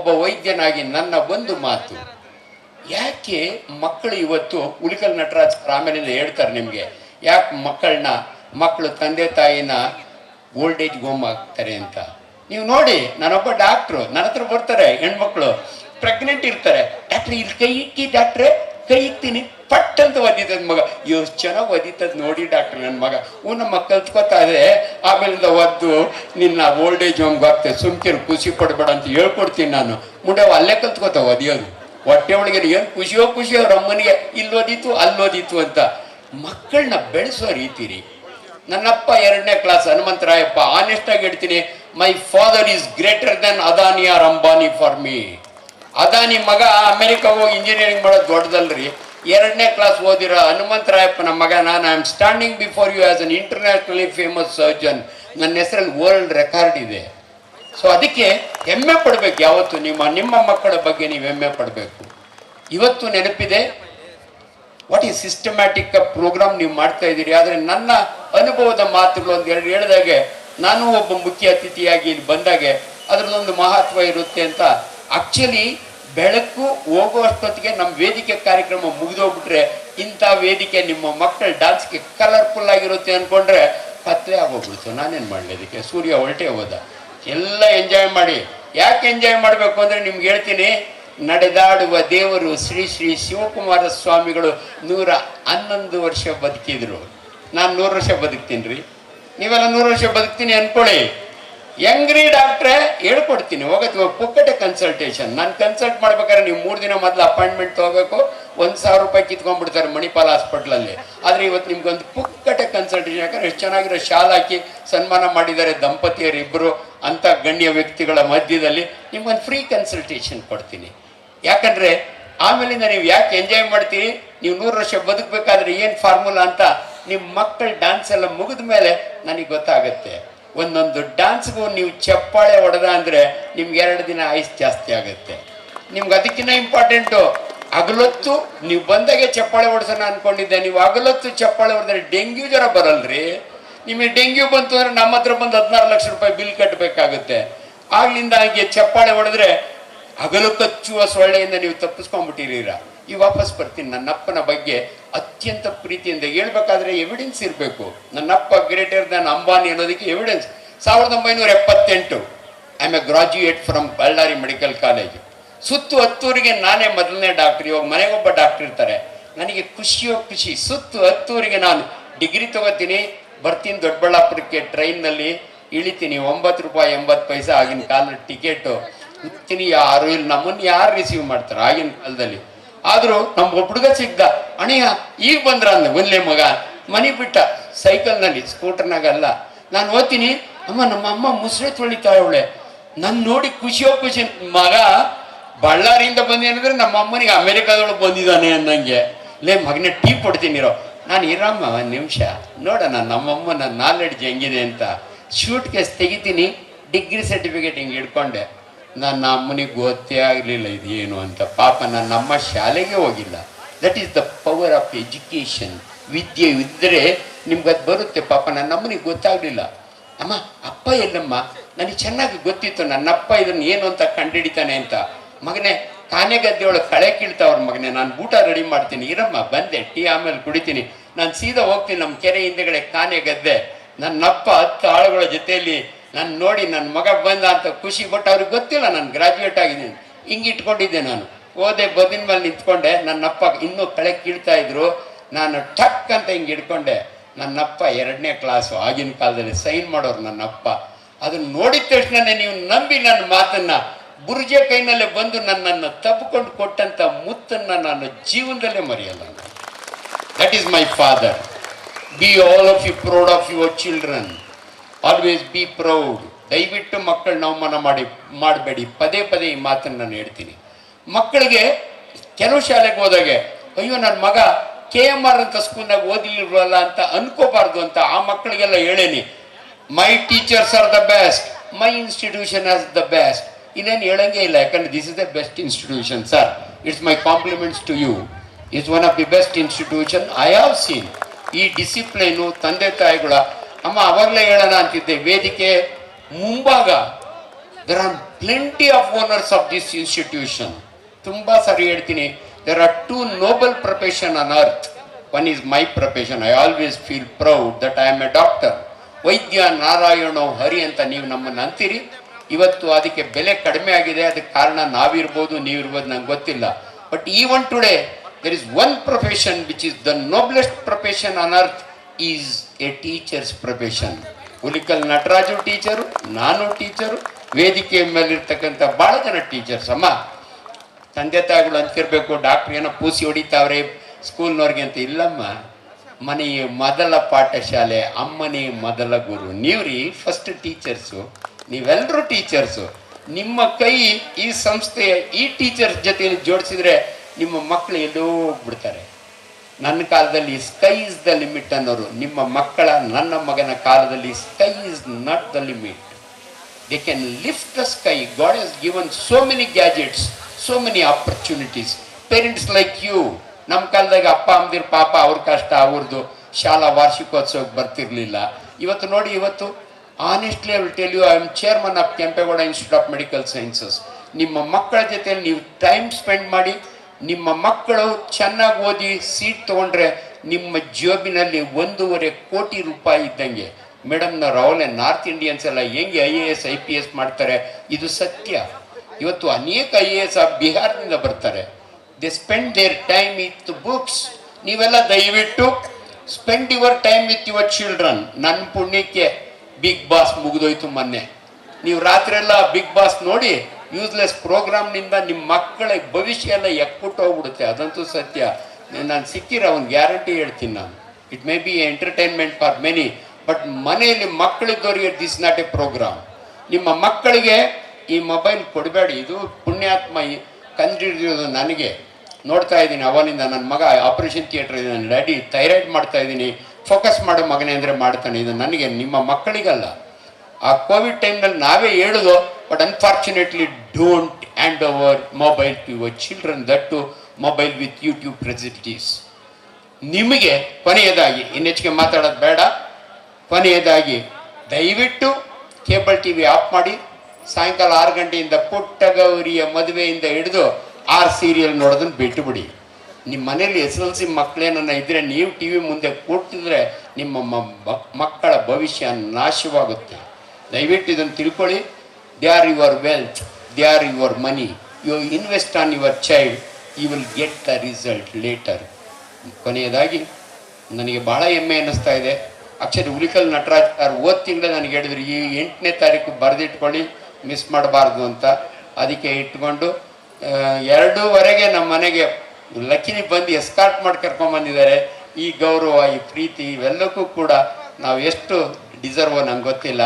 ಒಬ್ಬ ವೈದ್ಯನಾಗಿ ನನ್ನ ಒಂದು ಮಾತು. ಯಾಕೆ ಮಕ್ಕಳು ಇವತ್ತು ಉಳಿಕಲ್ ನಟರಾಜ್ ಆಮೇಲಿಂದ ಹೇಳ್ತಾರೆ ನಿಮಗೆ? ಯಾಕೆ ಮಕ್ಕಳನ್ನ ಮಕ್ಕಳು ತಂದೆ ತಾಯಿನ ಓಲ್ಡ್ ಏಜ್ ಹೋಮ್ ಆಗ್ತಾರೆ ಅಂತ? ನೀವು ನೋಡಿ, ನಾನೊಬ್ಬ ಡಾಕ್ಟ್ರು ನನ್ನ ಹತ್ರ ಬರ್ತಾರೆ ಹೆಣ್ಮಕ್ಳು. ಪ್ರೆಗ್ನೆಂಟ್ ಇರ್ತಾರೆ. ಡಾಕ್ಟ್ರಿ ಇಲ್ಲಿ ಕೈ ಇಕ್ಕಿ ಡಾಕ್ಟ್ರೆ ಕೈ ಇಕ್ತೀನಿ. ಪಟ್ ಅಂತ ಒದಿತದ ಮಗ. ಎಷ್ಟು ಚೆನ್ನಾಗಿ ಒದಿತದ ನೋಡಿ ಡಾಕ್ಟರ್ ನನ್ನ ಮಗ. ಹ್ಞೂ, ನಮ್ಮ ಕಲ್ತ್ಕೊತಾ ಇದೆ. ಆಮೇಲಿಂದ ಒದ್ದು ನಿನ್ನ ಓಲ್ಡ್ ಏಜ್ ಹೋಮ್ಗೆ ಆಗ್ತದೆ. ಸುಮ್ಕಿರು, ಖುಷಿ ಪಡ್ಬೇಡ ಅಂತ ಹೇಳ್ಕೊಡ್ತೀನಿ ನಾನು. ಮುಂಡೆ ಅಲ್ಲೇ ಕಲ್ತ್ಕೊತ ಒದಿಯೋದು. ಹೊಟ್ಟೆ ಒಳಗೆ ಏನು ಖುಷಿಯೋ ಖುಷಿಯೋ ರಮ್ಮನಿಗೆ ಅಮ್ಮನಿಗೆ, ಇಲ್ಲಿ ಓದಿತ್ತು ಅಲ್ಲಿ ಓದಿತ್ತು ಅಂತ. ಮಕ್ಕಳನ್ನ ಬೆಳೆಸೋ ರೀತಿ ರೀ. ನನ್ನಪ್ಪ ಎರಡನೇ ಕ್ಲಾಸ್ ಹನುಮಂತರಾಯಪ್ಪ ಆನೆಸ್ಟ್ ಆಗಿ ಹೇಳ್ತೀನಿ my father is greater than Adani or Ambani for me Adani ಮಗ ಅಮೆರಿಕ ಹೋಗಿ ಇಂಜಿನಿಯರಿಂಗ್ ಮಾಡೋದು ದೊಡ್ಡದಲ್ರಿ. ಎರಡನೇ ಕ್ಲಾಸ್ ಓದಿರೋ ಹನುಮಂತರಾಯಪ್ಪನ ಮಗ ನಾನು. I am standing before you as an internationally famous surgeon ನನ್ನ ಹೆಸರಲ್ಲಿ ವರ್ಲ್ಡ್ ರೆಕಾರ್ಡ್ ಇದೆ. ಸೊ ಅದಕ್ಕೆ ಹೆಮ್ಮೆ ಪಡಬೇಕು ಯಾವತ್ತು ನಿಮ್ಮ ನಿಮ್ಮ ಮಕ್ಕಳ ಬಗ್ಗೆ ನೀವು ಹೆಮ್ಮೆ ಪಡಬೇಕು. ಇವತ್ತು ನೆನಪಿದೆ ವಾಟ್ ಈ ಸಿಸ್ಟಮ್ಯಾಟಿಕ್ ಪ್ರೋಗ್ರಾಮ್ ನೀವು ಮಾಡ್ತಾ ಇದ್ದೀರಿ? ಆದರೆ ನನ್ನ ಅನುಭವದ ಮಾತುಗಳು ಒಂದು ಎರಡು ಹೇಳಿದಾಗೆ, ನಾನು ಒಬ್ಬ ಮುಖ್ಯ ಅತಿಥಿಯಾಗಿ ಇಲ್ಲಿ ಬಂದಾಗೆ ಅದರದೊಂದು ಮಹತ್ವ ಇರುತ್ತೆ ಅಂತ. ಆಕ್ಚುಲಿ ಬೆಳಕು ಹೋಗುವಷ್ಟೊತ್ತಿಗೆ ನಮ್ಮ ವೇದಿಕೆ ಕಾರ್ಯಕ್ರಮ ಮುಗಿದೋಗ್ಬಿಟ್ರೆ ಇಂಥ ವೇದಿಕೆ ನಿಮ್ಮ ಮಕ್ಕಳ ಡಾನ್ಸ್ಗೆ ಕಲರ್ಫುಲ್ ಆಗಿರುತ್ತೆ ಅಂದ್ಕೊಂಡ್ರೆ ಕತ್ಲೆ ಆಗೋಗ್ಬಿಡ್ತು. ನಾನೇನು ಮಾಡಲಿ ಅದಕ್ಕೆ? ಸೂರ್ಯ ಹೊರಟೆ ಹೋದ. ಎಲ್ಲ ಎಂಜಾಯ್ ಮಾಡಿ. ಯಾಕೆ ಎಂಜಾಯ್ ಮಾಡಬೇಕು ಅಂದರೆ ನಿಮ್ಗೆ ಹೇಳ್ತೀನಿ, ನಡೆದಾಡುವ ದೇವರು ಶ್ರೀ ಶ್ರೀ ಶಿವಕುಮಾರ ಸ್ವಾಮಿಗಳು ನೂರ ಹನ್ನೊಂದು ವರ್ಷ ಬದುಕಿದ್ರು. ನಾನು ನೂರು ವರ್ಷ ಬದುಕ್ತೀನಿ ರೀ. ನೀವೆಲ್ಲ ನೂರು ವರ್ಷ ಬದುಕ್ತೀನಿ ಅನ್ಕೊಳ್ಳಿ. ಹೆಂಗ್ರಿ ಡಾಕ್ಟ್ರೆ, ಹೇಳ್ಕೊಡ್ತೀನಿ. ಹೋಗತ್ತೆ ಪುಕ್ಕಟೆ ಕನ್ಸಲ್ಟೇಷನ್ ನಾನು ಕನ್ಸಲ್ಟ್ ಮಾಡ್ಬೇಕಾದ್ರೆ ನೀವು ಮೂರು ದಿನ ಮೊದಲು ಅಪಾಯಿಂಟ್ಮೆಂಟ್ ತಗೋಬೇಕು. ಒಂದು ಸಾವಿರ ರೂಪಾಯಿ ಕಿತ್ಕೊಂಡ್ಬಿಡ್ತಾರೆ ಮಣಿಪಾಲ್ ಹಾಸ್ಪಿಟ್ಲಲ್ಲಿ. ಆದರೆ ಇವತ್ತು ನಿಮ್ಗೊಂದು ಪುಕ್ಕಟೆ ಕನ್ಸಲ್ಟೇಷನ್ ಯಾಕಂದ್ರೆ ಎಷ್ಟು ಚೆನ್ನಾಗಿರೋ ಶಾಲ್ ಹಾಕಿ ಸನ್ಮಾನ ಮಾಡಿದ್ದಾರೆ ದಂಪತಿಯರಿಬ್ಬರು ಅಂಥ ಗಣ್ಯ ವ್ಯಕ್ತಿಗಳ ಮಧ್ಯದಲ್ಲಿ ನಿಮ್ಗೊಂದು ಫ್ರೀ ಕನ್ಸಲ್ಟೇಷನ್ ಕೊಡ್ತೀನಿ. ಯಾಕಂದರೆ ಆಮೇಲಿಂದ ನೀವು ಯಾಕೆ ಎಂಜಾಯ್ ಮಾಡ್ತೀರಿ? ನೀವು ನೂರು ವರ್ಷ ಬದುಕಬೇಕಾದ್ರೆ ಏನು ಫಾರ್ಮುಲಾ ಅಂತ ನಿಮ್ಮ ಮಕ್ಕಳ ಡ್ಯಾನ್ಸ್ ಎಲ್ಲ ಮುಗಿದ ಮೇಲೆ ನನಗೆ ಗೊತ್ತಾಗುತ್ತೆ. ಒಂದೊಂದು ಡ್ಯಾನ್ಸ್ಗೂ ನೀವು ಚಪ್ಪಾಳೆ ಹೊಡೆದ ಅಂದರೆ ನಿಮ್ಗೆ ಎರಡು ದಿನ ಐಸ್ ಜಾಸ್ತಿ ಆಗುತ್ತೆ. ನಿಮ್ಗೆ ಅದಕ್ಕಿಂತ ಇಂಪಾರ್ಟೆಂಟು ಹಗಲೊತ್ತು ನೀವು ಬಂದಾಗೆ ಚಪ್ಪಾಳೆ ಹೊಡೆಸೋಣ ಅನ್ಕೊಂಡಿದ್ದೆ. ನೀವು ಹಗಲೊತ್ತು ಚಪ್ಪಾಳೆ ಹೊಡೆದ್ರೆ ಡೆಂಗ್ಯೂ ಜ್ವರ ಬರಲ್ರಿ? ನಿಮಗೆ ಡೆಂಗ್ಯೂ ಬಂತು ಅಂದ್ರೆ ನಮ್ಮ ಹತ್ರ ಬಂದು ಹದಿನಾರು ಲಕ್ಷ ರೂಪಾಯಿ ಬಿಲ್ ಕಟ್ಟಬೇಕಾಗುತ್ತೆ ಆಗ್ಲಿಂದ ಹಾಗೆ ಚಪ್ಪಾಳೆ ಹೊಡೆದ್ರೆ ಹಗಲು ಕಚ್ಚುವ ಸೊಳ್ಳೆಯಿಂದ ನೀವು ತಪ್ಪಿಸ್ಕೊಂಡ್ಬಿಟ್ಟಿರೀರ ಈ ವಾಪಸ್ ಬರ್ತೀನಿ. ನನ್ನಪ್ಪನ ಬಗ್ಗೆ ಅತ್ಯಂತ ಪ್ರೀತಿಯಿಂದ ಹೇಳ್ಬೇಕಾದ್ರೆ ಎವಿಡೆನ್ಸ್ ಇರಬೇಕು. ನನ್ನಪ್ಪ ಗ್ರೇಟರ್ ದನ್ ಅಂಬಾನಿ ಅನ್ನೋದಕ್ಕೆ ಎವಿಡೆನ್ಸ್ ಸಾವಿರದ ಒಂಬೈನೂರ ಎಪ್ಪತ್ತೆಂಟು I M A graduate from Ballari medical college ಸುತ್ತು ಹತ್ತೂರಿಗೆ ನಾನೇ ಮೊದಲನೇ ಡಾಕ್ಟರ್ ಇವಾಗ ಮನೆಗೊಬ್ಬ ಡಾಕ್ಟರ್ ಇರ್ತಾರೆ. ನನಗೆ ಖುಷಿಯೋ ಖುಷಿ, ಸುತ್ತು ಹತ್ತೂರಿಗೆ ನಾನು ಡಿಗ್ರಿ ತಗೋತೀನಿ, ಬರ್ತೀನಿ ದೊಡ್ಡಬಳ್ಳಾಪುರಕ್ಕೆ ಟ್ರೈನ್ನಲ್ಲಿ ಇಳಿತೀನಿ ಒಂಬತ್ತು ರೂಪಾಯಿ ಎಂಬತ್ತು ಪೈಸೆ ಆಗಿನ ಕಾಲದ ಟಿಕೆಟು ಇತ್ತೀನಿ ಯಾರು, ಇಲ್ಲಿ ನಮ್ಮನ್ನು ಯಾರು ರಿಸೀವ್ ಮಾಡ್ತಾರೆ ಆಗಿನ ಕಾಲದಲ್ಲಿ? ಆದರೂ ನಮ್ಮ ಹುಡುಗ ಸಿಗ್ದ ಅಣಿಯ ಈಗ ಬಂದ್ರ ಅಂದ ಒಂದ್ಲೆ ಮಗ, ಮನೆ ಬಿಟ್ಟ ಸೈಕಲ್ನಲ್ಲಿ ಸ್ಕೂಟರ್ನಾಗಲ್ಲ ನಾನು ಓದ್ತೀನಿ, ಅಮ್ಮ, ನಮ್ಮ ಅಮ್ಮ ಮುಸ್ರೆ ತೊಳಿತಾಳೆ ನನ್ನ ನೋಡಿ ಖುಷಿಯೋ ಖುಷಿ, ಮಗ, ಬಳ್ಳಾರಿಯಿಂದ ಬಂದೇನಂದ್ರೆ ನಮ್ಮ ಅಮ್ಮನಿಗೆ ಅಮೆರಿಕಾದೊಳಗೆ ಬಂದಿದ್ದಾನೆ ಅನ್ನಂಗೆ. ಲೇ, ಮಗನ, ಟೀ ಕೊಡ್ತೀನಿರೋ ನಾನು, ಇರಮ್ಮ, ಒಂದು ನಿಮಿಷ. ನೋಡೋಣ ನಮ್ಮಮ್ಮ ನನ್ನ ನಾಲೆಡ್ಜ್ ಹೆಂಗಿದೆ ಅಂತ. ಶೂಟ್ ಕೇಸ್ ತೆಗಿತೀನಿ, ಡಿಗ್ರಿ ಸರ್ಟಿಫಿಕೇಟ್ ಹಿಂಗೆ ಹಿಡ್ಕೊಂಡೆ. ನನ್ನ ಅಮ್ಮನಿಗೆ ಗೊತ್ತೇ ಆಗಲಿಲ್ಲ ಇದು ಏನು ಅಂತ. ಪಾಪ ನನ್ನ ಅಮ್ಮ ಶಾಲೆಗೆ ಹೋಗಿಲ್ಲ. That is the power of education ವಿದ್ಯೆ ಇದ್ದರೆ ನಿಮ್ಗೆ ಅದು ಬರುತ್ತೆ. ಪಾಪ ನನ್ನ ಅಮ್ಮನಿಗೆ ಗೊತ್ತಾಗಲಿಲ್ಲ. ಅಮ್ಮ, ಅಪ್ಪ ಎಲ್ಲಮ್ಮ? ನನಗೆ ಚೆನ್ನಾಗಿ ಗೊತ್ತಿತ್ತು ನನ್ನಪ್ಪ ಇದನ್ನು ಏನು ಅಂತ ಕಂಡುಹಿಡಿತಾನೆ ಅಂತ. ಮಗನೇ ಕಾನೆ ಗದ್ದೆ ಒಳಗೆ ಕಳೆ ಕೀಳ್ತಾವ್ರ ಮಗನೇ. ನಾನು ಊಟ ರೆಡಿ ಮಾಡ್ತೀನಿ. ಇರಮ್ಮ, ಬಂದೆ. ಟೀ ಆಮೇಲೆ ಕುಡಿತೀನಿ. ನಾನು ಸೀದಾ ಹೋಗ್ತೀನಿ ನಮ್ಮ ಕೆರೆ ಹಿಂದೆಗಡೆ ಕಾನೆ ಗದ್ದೆ. ನನ್ನಪ್ಪ ಹತ್ತು ಆಳುಗಳ ಜೊತೆಯಲ್ಲಿ ನಾನು ನೋಡಿ ನನ್ನ ಮಗ ಬಂದ ಅಂತ ಖುಷಿ ಪಟ್ಟು ಅವ್ರಿಗೆ ಗೊತ್ತಿಲ್ಲ ನಾನು ಗ್ರಾಜ್ಯುಯೇಟ್ ಆಗಿದ್ದೀನಿ ಹಿಂಗೆ ಇಟ್ಕೊಂಡಿದ್ದೆ ನಾನು. ಓದೆ ಬದಿನ ಮೇಲೆ ನಿಂತ್ಕೊಂಡೆ. ನನ್ನಪ್ಪ ಇನ್ನೂ ಕಳೆ ಕೀಳ್ತಾ ಇದ್ರು. ನಾನು ಟಕ್ ಅಂತ ಹಿಂಗೆ ಹಿಡ್ಕೊಂಡೆ. ನನ್ನಪ್ಪ ಎರಡನೇ ಕ್ಲಾಸು ಆಗಿನ ಕಾಲದಲ್ಲಿ ಸೈನ್ ಮಾಡೋರು ನನ್ನಪ್ಪ ಅದನ್ನ ನೋಡಿದ ತಕ್ಷಣನೇ ನೀವು ನಂಬಿ ನನ್ನ ಮಾತನ್ನ. ಬುರ್ಜೆ ಕೈನಲ್ಲೇ ಬಂದು ನನ್ನನ್ನು ತಬ್ಕೊಂಡು ಕೊಟ್ಟಂತ ಮುತ್ತನ್ನ ನಾನು ಜೀವನದಲ್ಲೇ ಮರೆಯಲ್ಲ that is my father be all of you proud of your children always be proud ದಯವಿಟ್ಟು ಮಕ್ಕಳನ್ನ ಅವಮಾನ ಮಾಡಿ, ಮಾಡಬೇಡಿ. ಪದೇ ಪದೇ ಈ ಮಾತನ್ನು ನಾನು ಹೇಳ್ತೀನಿ. ಮಕ್ಕಳಿಗೆ ಕೆಲವು ಶಾಲೆಗೆ ಹೋದಾಗೆ, ಅಯ್ಯೋ ನನ್ನ ಮಗ ಕೆ ಎಂ ಆರ್ ಅಂತ ಸ್ಕೂಲ್ನಾಗ ಓದಿಲ್ವಲ್ಲ ಅಂತ ಅನ್ಕೋಬಾರ್ದು ಅಂತ ಆ ಮಕ್ಕಳಿಗೆಲ್ಲ ಹೇಳೇನಿ. My teachers are the best my institution are the best ಇನ್ನೇನು ಹೇಳಂಗೆ ಇಲ್ಲ, ಯಾಕಂದ್ರೆ this is the best institution sir it's my compliments to you it's one of the best institution I have seen ಈ ಡಿಸಿಪ್ಲೈನು ತಂದೆ ತಾಯಿಗಳ ಅಮ್ಮ ಅವಾಗಲೇ ಹೇಳೋಣ ಅಂತಿದ್ದೆ, ವೇದಿಕೆ ಮುಂಭಾಗ there are plenty of owners of this institution ತುಂಬ ಸರಿ ಹೇಳ್ತೀನಿ there are two noble profession on earth one is my profession I always feel proud that I am a doctor ವೈದ್ಯ ನಾರಾಯಣ ಹರಿ ಅಂತ ನೀವು ನಮ್ಮನ್ನು ಅಂತೀರಿ. ಇವತ್ತು ಅದಕ್ಕೆ ಬೆಲೆ ಕಡಿಮೆ ಆಗಿದೆ, ಅದಕ್ಕೆ ಕಾರಣ ನಾವಿರ್ಬೋದು, ನೀವಿರ್ಬೋದು, ನಂಗೆ ಗೊತ್ತಿಲ್ಲ. But even today there is one profession which is the noblest profession on earth is a teachers profession Hulikal Nataraju teacher ನಾನು ಟೀಚರು ವೇದಿಕೆ ಮೇಲಿರ್ತಕ್ಕಂಥ ಭಾಳ ಜನ ಟೀಚರ್ಸ್ ಅಮ್ಮ. ತಂದೆ ತಾಯಿಗಳು ಅಂತಿರ್ಬೇಕು ಡಾಕ್ಟ್ರ್ ಏನೋ ಪೂಸಿ ಹೊಡಿತಾವ್ರೆ ಸ್ಕೂಲ್ನವ್ರಿಗೆ ಅಂತ ಇಲ್ಲಮ್ಮ. ಮನೆಯ ಮೊದಲ ಪಾಠಶಾಲೆ, ಅಮ್ಮನೇ ಮೊದಲ ಗುರು. ನೀವ್ರಿ ಫಸ್ಟ್ ಟೀಚರ್ಸು ನೀವೆಲ್ಲರೂ ಟೀಚರ್ಸು ನಿಮ್ಮ ಕೈ ಈ ಸಂಸ್ಥೆಯ ಈ ಟೀಚರ್ಸ್ ಜೊತೆಯಲ್ಲಿ ಜೋಡಿಸಿದ್ರೆ ನಿಮ್ಮ ಮಕ್ಕಳು ಎಲ್ಲೋ ಹೋಗ್ಬಿಡ್ತಾರೆ. ನನ್ನ ಕಾಲದಲ್ಲಿ ಸ್ಕೈ ಇಸ್ ದ ಲಿಮಿಟ್ ಅನ್ನೋರು ನಿಮ್ಮ ಮಕ್ಕಳ, ನನ್ನ ಮಗನ ಕಾಲದಲ್ಲಿ sky is not the limit they can lift the sky God has given so many gadgets so many opportunities parents like you ನಮ್ಮ ಕಾಲದಾಗ ಅಪ್ಪ, ಅಮ್ಮದಿರ್, ಪಾಪ, ಅವ್ರ ಕಷ್ಟ ಅವ್ರದ್ದು ಶಾಲಾ ವಾರ್ಷಿಕೋತ್ಸವಕ್ಕೆ ಬರ್ತಿರ್ಲಿಲ್ಲ. ಇವತ್ತು ನೋಡಿ, ಇವತ್ತು honestly I will tell you I am chairman of Kempegowda institute of medical sciences ನಿಮ್ಮ ಮಕ್ಕಳ ಜೊತೆ ನೀವು ಟೈಮ್ ಸ್ಪೆಂಡ್ ಮಾಡಿ ನಿಮ್ಮ ಮಕ್ಕಳು ಚೆನ್ನಾಗಿ ಓದಿ ಸೀಟ್ ತಗೊಂಡ್ರೆ ನಿಮ್ಮ ಜೋಬಿನಲ್ಲಿ ಒಂದೂವರೆ ಕೋಟಿ ರೂಪಾಯಿ ಇದ್ದಂಗೆ. ಮೇಡಮ್ನವ್ರು ಅವಲೇ ನಾರ್ತ್ ಇಂಡಿಯನ್ಸ್ ಎಲ್ಲ ಹೆಂಗೆ I A S I P S ಮಾಡ್ತಾರೆ? ಇದು ಸತ್ಯ. ಇವತ್ತು ಅನೇಕ ಐ ಎ ಎಸ್ ಬಿಹಾರದಿಂದ ಬರ್ತಾರೆ. They spend their time with books ನೀವೆಲ್ಲ ದಯವಿಟ್ಟು spend your time with your children ನನ್ನ ಪುಣ್ಯಕ್ಕೆ ಬಿಗ್ ಬಾಸ್ ಮುಗಿದೋಯ್ತು ಮೊನ್ನೆ. ನೀವು ರಾತ್ರಿ ಎಲ್ಲ ಬಿಗ್ ಬಾಸ್ ನೋಡಿ ಯೂಸ್ಲೆಸ್ ಪ್ರೋಗ್ರಾಮ್ನಿಂದ ನಿಮ್ಮ ಮಕ್ಕಳ ಭವಿಷ್ಯ ಎಲ್ಲ ಎಕ್ಬಿಟ್ಟು ಹೋಗ್ಬಿಡುತ್ತೆ. ಅದಂತೂ ಸತ್ಯ. ನಾನು ಸಿಕ್ಕಿರ ಒಂದು ಗ್ಯಾರಂಟಿ ಹೇಳ್ತೀನಿ ನಾನು. It may be entertainment for many but ಮನೆಯಲ್ಲಿ ಮಕ್ಕಳಿದ್ದವರಿಗೆ ದಿಸ್ ನಾಟ್ ಎ ಪ್ರೋಗ್ರಾಮ್ ನಿಮ್ಮ ಮಕ್ಕಳಿಗೆ ಈ ಮೊಬೈಲ್ ಕೊಡಬೇಡಿ. ಇದು ಪುಣ್ಯಾತ್ಮ ಕಂಡಿಡಿದಿರೋದು ನನಗೆ. ನೋಡ್ತಾ ಇದ್ದೀನಿ ಅವನಿಂದ ನನ್ನ ಮಗ ಆಪರೇಷನ್ ಥಿಯೇಟರ್ ಇದೆ ನನ್ನ ಡ್ಯಾಡಿ ಥೈರಾಯ್ಡ್ ಮಾಡ್ತಾ ಇದ್ದೀನಿ. ಫೋಕಸ್ ಮಾಡೋ ಮಗನೇ ಅಂದರೆ ಮಾಡ್ತಾನೆ. ಇದು ನನಗೆ, ನಿಮ್ಮ ಮಕ್ಕಳಿಗಲ್ಲ. ಆ ಕೋವಿಡ್ ಟೈಮ್ನಲ್ಲಿ ನಾವೇ ಹೇಳೋದು but unfortunately don't hand over mobile to your children that too mobile with YouTube facilities ನಿಮಗೆ ಕೊನೆಯದಾಗಿ ಇನ್ನೆಚ್ಚಿಗೆ ಮಾತಾಡೋದು ಬೇಡ. ಕೊನೆಯದಾಗಿ, ದಯವಿಟ್ಟು ಕೇಬಲ್ ಟಿ ವಿ ಆಫ್ ಮಾಡಿ. ಸಾಯಂಕಾಲ ಆರು ಗಂಟೆಯಿಂದ ಪುಟ್ಟ ಗೌರಿಯ ಮದುವೆಯಿಂದ ಹಿಡಿದು ಆರು ಸೀರಿಯಲ್ ನೋಡೋದನ್ನು ಬಿಟ್ಟು ಬಿಡಿ ನಿಮ್ಮ ಮನೇಲಿ ಎಸ್ ಎಲ್ ಸಿ ಮಕ್ಕಳೇನನ್ನ ಇದ್ದರೆ ನೀವು ಟಿ ವಿ ಮುಂದೆ ಕೂತಿದ್ರೆ ನಿಮ್ಮ ಮಕ್ಕಳ ಭವಿಷ್ಯ ನಾಶವಾಗುತ್ತೆ. ದಯವಿಟ್ಟು ಇದನ್ನು ತಿಳ್ಕೊಳ್ಳಿ. They are your wealth they are your money you invest on your child you will get the result later ಕೊನೆಯದಾಗಿ, ನನಗೆ ಬಹಳ ಹೆಮ್ಮೆ ಅನ್ನಿಸ್ತಾ ಇದೆ. ಅಕ್ಷರ ಉಳಿಕಲ್ ನಟರಾಜ್ ಸರ್ ಹೋದ ತಿಂಗಳ ನನಗೆ ಹೇಳಿದ್ರು, ಈ ಎಂಟನೇ ತಾರೀಕು ಬರೆದಿಟ್ಕೊಳ್ಳಿ ಮಿಸ್ ಮಾಡಬಾರ್ದು ಅಂತ. ಅದಕ್ಕೆ ಇಟ್ಕೊಂಡು ಎರಡೂವರೆಗೆ ನಮ್ಮ ಮನೆಗೆ ಲಕ್ಕಿನಿ ಬಂದು ಎಸ್ಕಾರ್ಟ್ ಮಾಡಿ ಕರ್ಕೊಂಬಂದಿದ್ದಾರೆ ಈ ಗೌರವ, ಈ ಪ್ರೀತಿ, ಇವೆಲ್ಲಕ್ಕೂ ಕೂಡ ನಾವು ಎಷ್ಟು ಡಿಸರ್ವ್ ನಂಗೆ ಗೊತ್ತಿಲ್ಲ.